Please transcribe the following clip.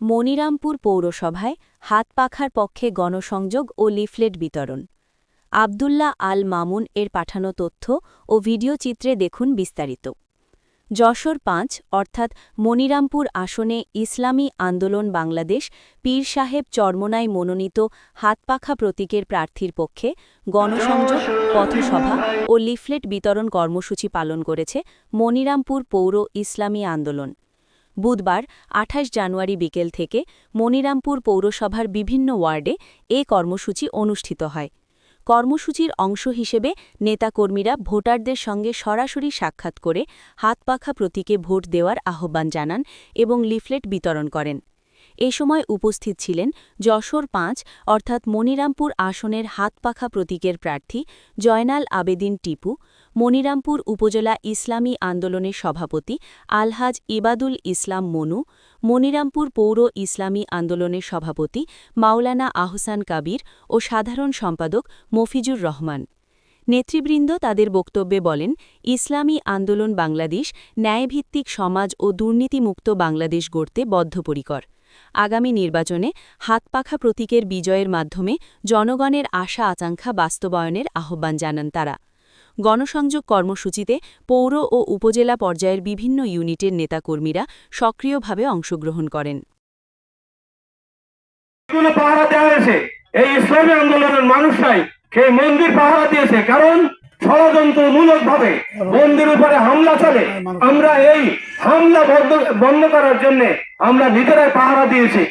মনিরামপুর পৌরসভায় হাত পাখার পক্ষে গণসংযোগ ও লিফলেট বিতরণ। আবদুল্লাহ আল মামুন এর পাঠানো তথ্য ও ভিডিও চিত্রে দেখুন বিস্তারিত। যশোর পাঁচ, অর্থাৎ মনিরামপুর আসনে ইসলামী আন্দোলন বাংলাদেশ, পীর সাহেব চরমনায় মনোনীত হাতপাখা প্রতীকের প্রার্থীর পক্ষে গণসংযোগ, পথসভা ও লিফলেট বিতরণ কর্মসূচি পালন করেছে মনিরামপুর পৌর ইসলামী আন্দোলন। বুধবার, আঠাশ জানুয়ারি বিকেল থেকে মনিরামপুর পৌরসভার বিভিন্ন ওয়ার্ডে এ কর্মসূচি অনুষ্ঠিত হয়। কর্মসূচির অংশ হিসেবে নেতাকর্মীরা ভোটারদের সঙ্গে সরাসরি সাক্ষাৎ করে হাতপাখা প্রতীকে ভোট দেওয়ার আহ্বান জানান এবং লিফলেট বিতরণ করেন। এ সময় উপস্থিত ছিলেন যশোর পাঁচ, অর্থাৎ মনিরামপুর আসনের হাতপাখা প্রতীকের প্রার্থী জয়নাল আবেদিন টিপু, মনিরামপুর উপজেলা ইসলামী আন্দোলনের সভাপতি আলহাজ ইবাদুল ইসলাম মনু, মনিরামপুর পৌর ইসলামী আন্দোলনের সভাপতি মাওলানা আহসান কাবির ও সাধারণ সম্পাদক মফিজুর রহমান। নেতৃবৃন্দ তাদের বক্তব্যে বলেন, ইসলামী আন্দোলন বাংলাদেশ ন্যায়ভিত্তিক সমাজ ও দুর্নীতিমুক্ত বাংলাদেশ গড়তে বদ্ধপরিকর। আগামী নির্বাচনে হাতপাখা প্রতীকের বিজয়ের মাধ্যমে জনগণের আশা আকাঙ্ক্ষা বাস্তবায়নের আহ্বান জানান তারা। গণসংযোগ কর্মসূচিতে পৌর ও উপজেলা পর্যায়ের বিভিন্ন ইউনিটের নেতাকর্মীরা সক্রিয়ভাবে অংশগ্রহণ করেন। এই ইসলামী আন্দোলনের মানুষরাই সেই মন্দির পাহারা দিয়েছে। কারণ ষড়যন্ত্রমূলক ভাবে মন্দির উপরে হামলা চলে, আমরা এই হামলা বন্ধ বন্ধ করার জন্য আমরা নিজেরাই পাহারা দিয়েছি।